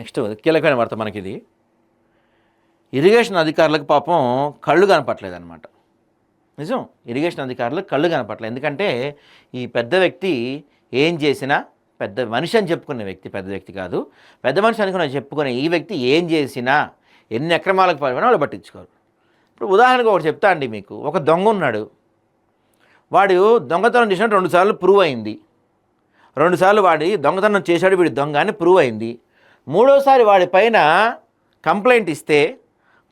Next కీలకమైన వార్త మనకి ఇది ఇరిగేషన్ అధికారులకు పాపం కళ్ళు కనపట్లేదు అనమాట నిజం? ఇరిగేషన్ అధికారులకు కళ్ళు కనపట్లేదు ఎందుకంటే ఈ పెద్ద వ్యక్తి ఏం చేసినా పెద్ద మనిషి అని చెప్పుకునే వ్యక్తి పెద్ద వ్యక్తి కాదు. పెద్ద మనిషి అనుకున్న చెప్పుకునే ఈ వ్యక్తి ఏం చేసినా ఎన్ని అక్రమాలకు పాల్పడినా వాళ్ళు పట్టించుకోరు. ఇప్పుడు ఉదాహరణకు ఒకటి చెప్తా అండి మీకు. ఒక దొంగ ఉన్నాడు. వాడు దొంగతనం చేసినట్టు రెండుసార్లు ప్రూవ్ అయింది. రెండుసార్లు వాడి దొంగతనం చేశాడు వీడి దొంగ అని ప్రూవ్ అయింది. మూడోసారి వాడి పైన కంప్లైంట్ ఇస్తే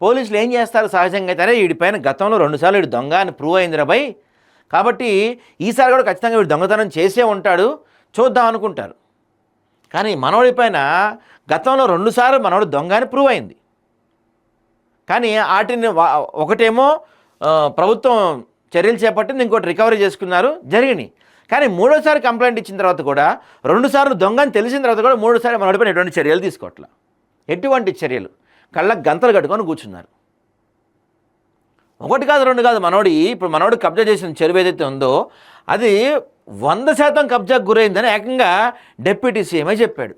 పోలీసులు ఏం చేస్తారు సహజంగా అయితే వీడిపైన వీడి పైన గతంలో రెండుసార్లు వీడు దొంగ అని ప్రూవ్ అయింది రాబాయ్ కాబట్టి ఈసారి కూడా ఖచ్చితంగా వీడు దొంగతనం చేసే ఉంటాడు చూద్దాం అనుకుంటారు. కానీ మనవడి పైన గతంలో రెండుసార్లు మనోడు దొంగ అని ప్రూవ్ అయింది. కానీ వాటిని ఒకటేమో ప్రభుత్వం చర్యలు చేపట్టింది ఇంకోటి రికవరీ చేసుకున్నారు జరిగినాయి. కానీ మూడోసారి కంప్లైంట్ ఇచ్చిన తర్వాత కూడా రెండుసార్లు దొంగ అని తెలిసిన తర్వాత కూడా మూడోసారి మనోడిపైన ఎటువంటి చర్యలు తీసుకోవట్లా. ఎటువంటి చర్యలు? కళ్ళకు గంతలు కట్టుకొని కూర్చున్నారు. ఒకటి కాదు రెండు కాదు మనోడి ఇప్పుడు మనోడు కబ్జా చేసిన చెరువు ఏదైతే ఉందో అది వంద శాతం కబ్జాకు గురైందని ఏకంగా డెప్యూటీ సీఎమే చెప్పాడు.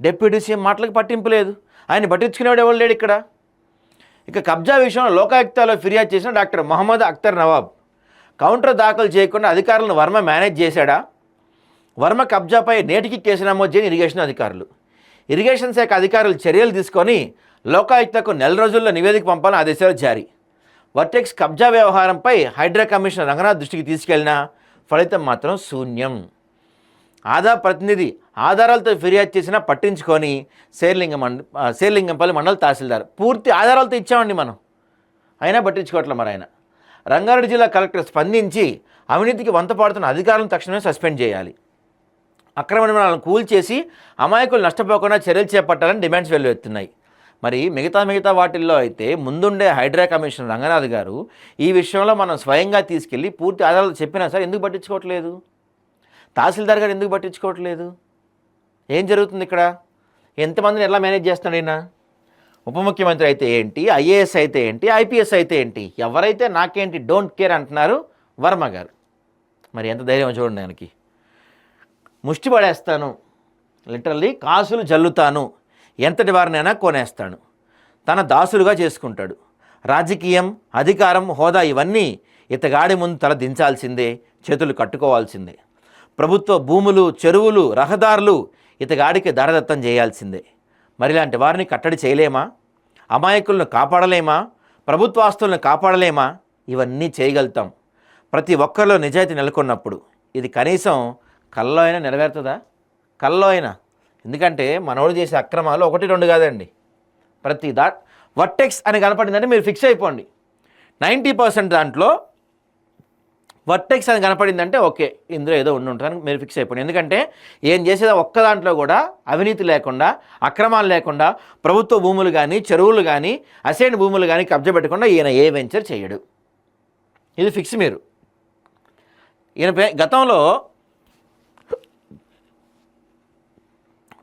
డెప్యూటీ సీఎం మాటలకు పట్టింపు లేదు. ఆయన పట్టించుకునేవాడు ఎవరు లేడు ఇక్కడ? ఇక కబ్జా విషయంలో లోకాయుక్తలో ఫిర్యాదు చేసిన డాక్టర్ మొహమ్మద్ అఖ్తర్ నవాబ్. కౌంటర్ దాఖలు చేయకుండా అధికారులను వర్మ మేనేజ్ చేశాడా? వర్మ కబ్జాపై నేటికి కేసు నమోదు చేయని ఇరిగేషన్ అధికారులు. ఇరిగేషన్ శాఖ అధికారులు చర్యలు తీసుకొని లోకాయుక్తకు నెల రోజుల్లో నివేదిక పంపాలని ఆదేశాలు జారీ. వర్టెక్స్ కబ్జా వ్యవహారంపై హైడ్రా కమిషనర్ రంగనాథ్ దృష్టికి తీసుకెళ్ళినా ఫలితం మాత్రం శూన్యం. ఆదా ప్రతినిధి ఆధారాలతో ఫిర్యాదు చేసినా పట్టించుకొని శేర్లింగం మండ శేర్లింగంపల్లి మండల తహసీల్దార్. పూర్తి ఆధారాలతో ఇచ్చామండి మనం. అయినా పట్టించుకోవట్లే మరి ఆయన రంగారెడ్డి జిల్లా కలెక్టర్ స్పందించి అవినీతికి వంతపాడుతున్న అధికారులను తక్షణమే సస్పెండ్ చేయాలి. అక్రమ నిర్మాణాలను కూల్చేసి అమాయకులు నష్టపోకుండా చర్యలు చేపట్టాలని డిమాండ్స్ వెల్లువెత్తున్నాయి. మరి మిగతా మిగతా వాటిల్లో అయితే ముందుండే హైడ్రా కమిషనర్ రంగనాథ్ గారు ఈ విషయంలో మనం స్వయంగా తీసుకెళ్ళి పూర్తి ఆధారాలు చెప్పినా సరే ఎందుకు పట్టించుకోవట్లేదు? తహసీల్దార్ గారు ఎందుకు పట్టించుకోవట్లేదు? ఏం జరుగుతుంది ఇక్కడ? ఎంతమందిని ఎలా మేనేజ్ చేస్తున్నాడు ఈయన? ఉప ముఖ్యమంత్రి అయితే ఏంటి? ఐఏఎస్ అయితే ఏంటి? ఐపీఎస్ అయితే ఏంటి? ఎవరైతే నాకేంటి డోంట్ కేర్ అంటున్నారు వర్మ గారు. మరి ఎంత ధైర్యం చూడండి ఆయనకి. ముష్టి పడేస్తాను లిటరల్లీ కాసులు జల్లుతాను ఎంతటి వారినైనా కొనేస్తాను. తన దాసులుగా చేసుకుంటాడు. రాజకీయం అధికారం హోదా ఇవన్నీ ఇతగాడి ముందు తల దించాల్సిందే చేతులు కట్టుకోవాల్సిందే. ప్రభుత్వ భూములు చెరువులు రహదారులు ఇతగాడికి దారదత్తం చేయాల్సిందే. మరిలాంటి వారిని కట్టడి చేయలేమా? అమాయకులను కాపాడలేమా? ప్రభుత్వ ఆస్తులను కాపాడలేమా? ఇవన్నీ చేయగలుగుతాం. ప్రతి ఒక్కరిలో నిజాయితీ నెలకొన్నప్పుడు. ఇది కనీసం కల్లో అయినా నెరవేరుతుందా? కల్లో అయినా. ఎందుకంటే మనోడు చేసే అక్రమాలు ఒకటి రెండు కాదండి. ప్రతి దా వర్టెక్స్ అని కనపడిందంటే మీరు ఫిక్స్ అయిపోండి. నైంటీ పర్సెంట్ దాంట్లో వర్టెక్స్ అని కనపడిందంటే ఓకే ఇందులో ఏదో ఉండి ఉంటారని మీరు ఫిక్స్ అయిపోయింది ఎందుకంటే ఏం చేసేది ఒక్క దాంట్లో కూడా అవినీతి లేకుండా అక్రమాలు లేకుండా ప్రభుత్వ భూములు కానీ చెరువులు కానీ అసైన్ భూములు కానీ కబ్జా పెట్టకుండా ఈయన ఏ వెంచర్ చేయడు. ఇది ఫిక్స్ మీరు. ఈయన పే- గతంలో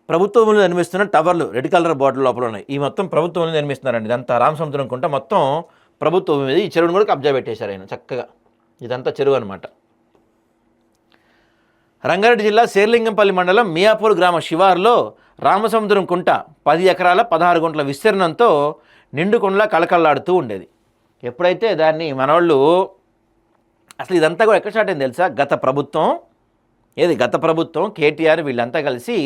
ప్రభుత్వములు నిర్మిస్తున్న టవర్లు రెడ్ కలర్ బాటిల్ లోపల ఉన్నాయి. ఈ మొత్తం ప్రభుత్వం నిర్మిస్తున్నారండి. ఇదంతా రామసముద్రం కుంట మొత్తం ప్రభుత్వం మీద ఈ చెరువును కూడా కబ్జా పెట్టేశారు ఆయన చక్కగా. ఇదంతా చెరువు అనమాట రంగారెడ్డి జిల్లా శేర్లింగంపల్లి మండలం మియాపూర్ గ్రామ శివారులో రామసముద్రం కుంట పది ఎకరాల పదహారు గుంటల విస్తీర్ణంతో నిండుకుండలా కళకళలాడుతూ ఉండేది. ఎప్పుడైతే దాన్ని మనవాళ్ళు అసలు ఇదంతా కూడా ఎక్కడ స్టార్ట్ అయింది తెలుసా? గత ప్రభుత్వం ఏది? గత ప్రభుత్వం కేటీఆర్ వీళ్ళంతా కలిసి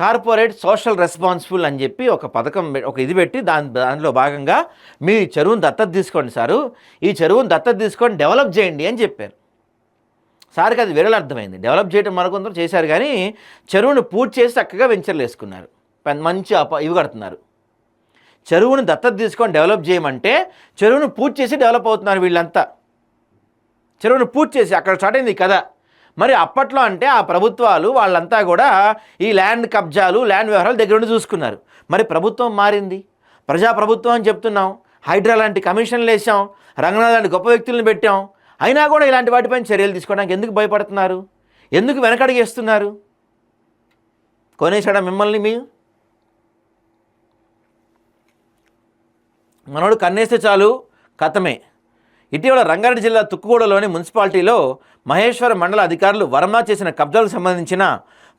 కార్పొరేట్ సోషల్ రెస్పాన్సిబుల్ అని చెప్పి ఒక పథకం ఒక ఇది పెట్టి దాని దానిలో భాగంగా మీ చెరువును దత్తత తీసుకోండి సారు. ఈ చెరువును దత్తత తీసుకొని డెవలప్ చేయండి అని చెప్పారు. సార్కి అది విరళ అర్థమైంది. డెవలప్ చేయడం మరొకందరూ చేశారు కానీ చెరువును పూర్తి చేసి చక్కగా వెంచర్లు వేసుకున్నారు. మంచి అప ఇవి కడుతున్నారు. చెరువును దత్తత తీసుకొని డెవలప్ చేయమంటే చెరువును పూర్తి చేసి డెవలప్ అవుతున్నారు వీళ్ళంతా. చెరువును పూర్తి చేసి అక్కడ స్టార్ట్ అయింది కదా మరి అప్పట్లో అంటే ఆ ప్రభుత్వాలు వాళ్ళంతా కూడా ఈ ల్యాండ్ కబ్జాలు ల్యాండ్ వ్యవహారాలు దగ్గర నుండి చూసుకున్నారు. మరి ప్రభుత్వం మారింది. ప్రజాప్రభుత్వం అని చెప్తున్నాం. హైడ్రా లాంటి కమిషన్లు వేసాం రంగనాథ్ లాంటి గొప్ప వ్యక్తులను పెట్టాం. అయినా కూడా ఇలాంటి వాటిపైన చర్యలు తీసుకోవడానికి ఎందుకు భయపడుతున్నారు? ఎందుకు వెనకడిగేస్తున్నారు కొనేసాడా మిమ్మల్ని మీ మనోడు కన్నేస్తే చాలు కథమే. ఇటీవల రంగారెడ్డి జిల్లా తుక్కుగూడలోని మున్సిపాలిటీలో మహేశ్వర మండల అధికారులు వర్మ చేసిన కబ్జాలకు సంబంధించిన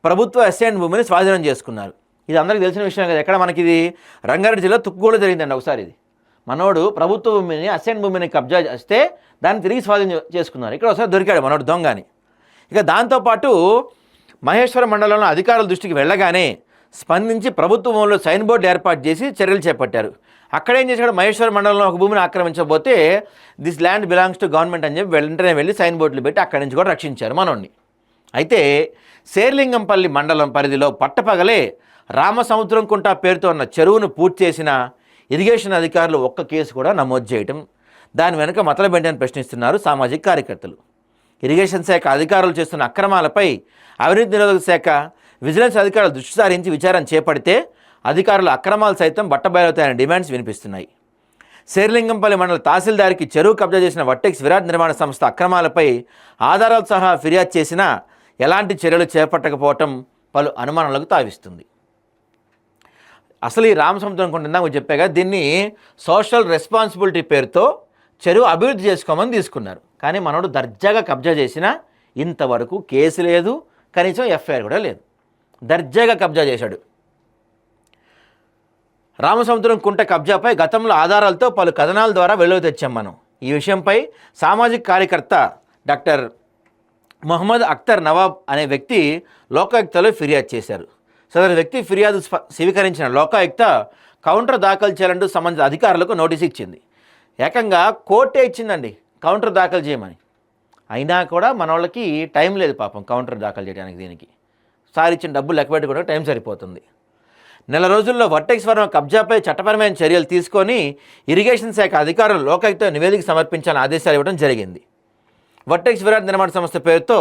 ప్రభుత్వ అసైన్ భూమిని స్వాధీనం చేసుకున్నారు. ఇది అందరికీ తెలిసిన విషయం కదా ఎక్కడ మనకి ఇది రంగారెడ్డి జిల్లా తుక్కుగూడ జరిగిందండి ఒకసారి ఇది. మనోడు ప్రభుత్వ భూమిని అసైన్ భూమిని కబ్జా చేస్తే దాన్ని తిరిగి స్వాధీనం చేసుకున్నారు. ఇక్కడ ఒకసారి దొరికాడు మనోడు దొంగని. ఇక దాంతోపాటు మహేశ్వర మండలంలో అధికారుల దృష్టికి వెళ్ళగానే స్పందించి ప్రభుత్వంలో సైన్ బోర్డు ఏర్పాటు చేసి చర్యలు చేపట్టారు. అక్కడేం చేశాడు? మహేశ్వర మండలంలో ఒక భూమిని ఆక్రమించబోతే this land belongs to government అని చెప్పి వెంటనే వెళ్ళి సైన్ బోర్డులు పెట్టి అక్కడి నుంచి కూడా రక్షించారు మనోడిని అయితే శేర్లింగంపల్లి మండలం పరిధిలో పట్టపగలే రామసముద్రం కుంట పేరుతో ఉన్న చెరువును పూర్తి చేసిన ఇరిగేషన్ అధికారులు ఒక్క కేసు కూడా నమోదు చేయటం దాని వెనుక మతలబెండని ప్రశ్నిస్తున్నారు సామాజిక కార్యకర్తలు. ఇరిగేషన్ శాఖ అధికారులు చేస్తున్న అక్రమాలపై అవినీతి నిరోధక శాఖ విజిలెన్స్ అధికారులు దృష్టి సారించి విచారణ చేపడితే అధికారుల అక్రమాలు సైతం బట్టబయలవుతాయనే డిమాండ్స్ వినిపిస్తున్నాయి. శేర్లింగంపల్లి మండల తహసీల్దార్కి చెరువు కబ్జా చేసిన వట్టెక్స్ విరాట్ నిర్మాణ సంస్థ అక్రమాలపై ఆధారాలు సహా ఫిర్యాదు చేసినా ఎలాంటి చర్యలు చేపట్టకపోవటం పలు అనుమానాలకు తావిస్తుంది. అసలు ఈ రామసముద్రం కొండ మీకు చెప్పాగా దీన్ని సోషల్ రెస్పాన్సిబిలిటీ పేరుతో చెరువు అభివృద్ధి చేసుకోమని తీసుకున్నారు. కానీ మనోడు దర్జాగా కబ్జా చేసినా ఇంతవరకు కేసు లేదు కనీసం ఎఫ్ఐఆర్ కూడా లేదు. దర్జాగా కబ్జా చేశాడు. రామసముద్రం కుంట కబ్జాపై గతంలో ఆధారాలతో పలు కథనాల ద్వారా వెలుగు తెచ్చాం మనం. ఈ విషయంపై సామాజిక కార్యకర్త డాక్టర్ మొహమ్మద్ అఖ్తర్ నవాబ్ అనే వ్యక్తి లోకాయుక్తలో ఫిర్యాదు చేశారు. సదరు వ్యక్తి ఫిర్యాదు స్వీకరించిన లోకాయుక్త కౌంటర్ దాఖలు చేయాలంటూ సంబంధిత అధికారులకు నోటీస్ ఇచ్చింది. ఏకంగా కోర్టే ఇచ్చిందండి కౌంటర్ దాఖలు చేయమని. అయినా కూడా మన వాళ్ళకి టైం లేదు పాపం కౌంటర్ దాఖలు చేయడానికి దీనికి. సార్ ఇచ్చిన డబ్బులు లెక్క పెట్టుకోవడం టైం సరిపోతుంది. నెల రోజుల్లో వర్టెక్స్ వర్మ కబ్జాపై చట్టపరమైన చర్యలు తీసుకొని ఇరిగేషన్ శాఖ అధికారులు లోకాయుక్త నివేదిక సమర్పించాలని ఆదేశాలు ఇవ్వడం జరిగింది. వర్టెక్స్ విరాట్ నిర్మాణ సంస్థ పేరుతో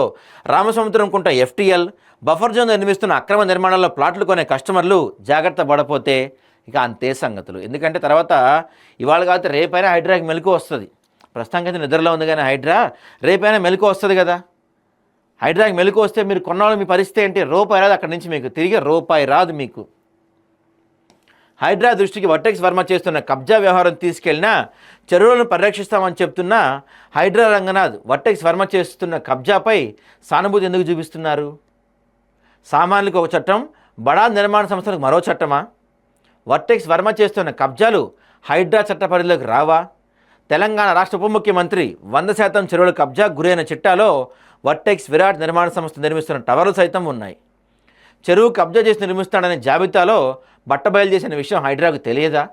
Ramasamudram Kunta FTL buffer zone నిర్మిస్తున్న అక్రమ నిర్మాణాల్లో ప్లాట్లు కొనే కస్టమర్లు జాగ్రత్త పడపోతే ఇక అంతే సంగతులు. ఎందుకంటే తర్వాత ఇవాళ కాకపోతే రేపైనా హైడ్రాకి మెలకు వస్తుంది. ప్రస్తుతానికైతే నిద్రలో ఉంది కానీ హైడ్రా రేపైనా మెలకు వస్తుంది కదా. హైడ్రాకి మెలకు వస్తే మీరు కొన్నాళ్ళు మీ పరిస్థితి ఏంటి? రూపాయి రాదు అక్కడి నుంచి మీకు. తిరిగి రూపాయి రాదు మీకు. హైడ్రా దృష్టికి వర్టెక్స్ వర్మ చేస్తున్న కబ్జా వ్యవహారం తీసుకెళ్ళినా చెరువులను పరిరక్షిస్తామని చెప్తున్న హైడ్రా రంగనాథ్ వర్టెక్స్ వర్మ చేస్తున్న కబ్జాపై సానుభూతి ఎందుకు చూపిస్తున్నారు? సామాన్యులకు ఒక చట్టం బడా నిర్మాణ సంస్థలకు మరో చట్టమా? వర్టెక్స్ వర్మ చేస్తున్న కబ్జాలు హైడ్రా చట్ట పరిధిలోకి రావా? తెలంగాణ రాష్ట్ర ఉప ముఖ్యమంత్రి వంద శాతం చెరువుల కబ్జా గురైన చిట్టాలో వర్టెక్స్ విరాట్ నిర్మాణ సంస్థ నిర్మిస్తున్న టవర్లు సైతం ఉన్నాయి. చెరువు కబ్జా చేసి నిర్మిస్తాడనే జాబితాలో బట్టబయలు చేసిన విషయం హైడ్రాకు తెలియదా?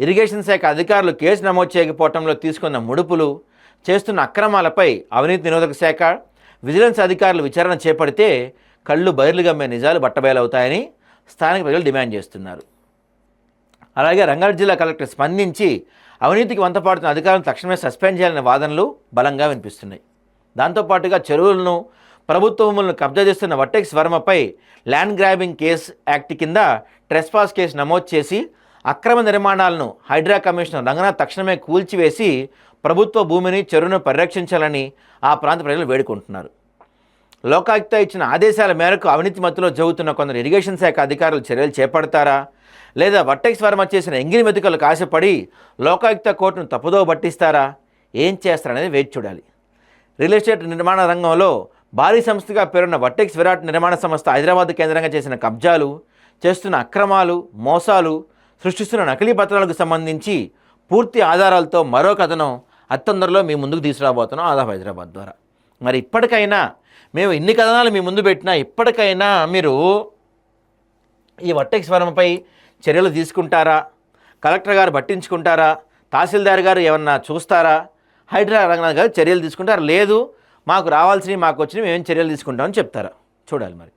ఇరిగేషన్ శాఖ అధికారులు కేసు నమోదు చేయకపోవడంలో తీసుకున్న ముడుపులు చేస్తున్న అక్రమాలపై అవినీతి నిరోధక శాఖ విజిలెన్స్ అధికారులు విచారణ చేపడితే కళ్ళు బయర్లు గమ్మే నిజాలు బట్టబయలవుతాయని స్థానిక ప్రజలు డిమాండ్ చేస్తున్నారు. అలాగే రంగారెడ్డి జిల్లా కలెక్టర్ స్పందించి అవినీతికి వంతపాడుతున్న అధికారులను తక్షణమే సస్పెండ్ చేయాలనే వాదనలు బలంగా వినిపిస్తున్నాయి. దాంతోపాటుగా చెరువులను ప్రభుత్వములను కబ్జా చేస్తున్న వట్టెక్స్ వర్మపై ల్యాండ్ గ్రాబింగ్ కేస్ యాక్ట్ కింద ట్రెస్పాస్ కేసు నమోదు చేసి అక్రమ నిర్మాణాలను హైడ్రా కమిషనర్ రంగనాథ్ తక్షణమే కూల్చివేసి ప్రభుత్వ భూమిని చెరువును పరిరక్షించాలని ఆ ప్రాంత ప్రజలు వేడుకుంటున్నారు. లోకాయుక్త ఇచ్చిన ఆదేశాల మేరకు అవినీతి మత్తులో జరుగుతున్న కొందరు ఇరిగేషన్ శాఖ అధికారులు చర్యలు చేపడతారా? లేదా వట్టెక్స్ వర్మ చేసిన ఎంగిలి మెతుకలకు ఆశపడి లోకాయుక్త కోర్టును తప్పుదో పట్టిస్తారా? ఏం చేస్తారనేది వేచి చూడాలి. రియల్ ఎస్టేట్ నిర్మాణ రంగంలో భారీ సంస్థగా పేరున్న వట్టెక్స్ విరాట్ నిర్మాణ సంస్థ హైదరాబాద్ కేంద్రంగా చేసిన కబ్జాలు చేస్తున్న అక్రమాలు మోసాలు సృష్టిస్తున్న నకిలీ పత్రాలకు సంబంధించి పూర్తి ఆధారాలతో మరో కథనం అత్తందరలో మీ ముందుకు తీసుకురాబోతున్నాం ఆదాబ్ హైదరాబాద్ ద్వారా. మరి ఇప్పటికైనా మేము ఇన్ని కథనాలు మీ ముందు పెట్టినా ఇప్పటికైనా మీరు ఈ వట్టెక్స్ వర్మపై చర్యలు తీసుకుంటారా? కలెక్టర్ గారు పట్టించుకుంటారా? తహసీల్దార్ గారు ఏమన్నా చూస్తారా? హైడ్రా రంగనాథ్ గారు చర్యలు తీసుకుంటారు. లేదు మాకు రావాల్సినవి మాకు వచ్చినవి మేము చర్యలు తీసుకుంటామని చెప్తారా. చూడాలి మరి.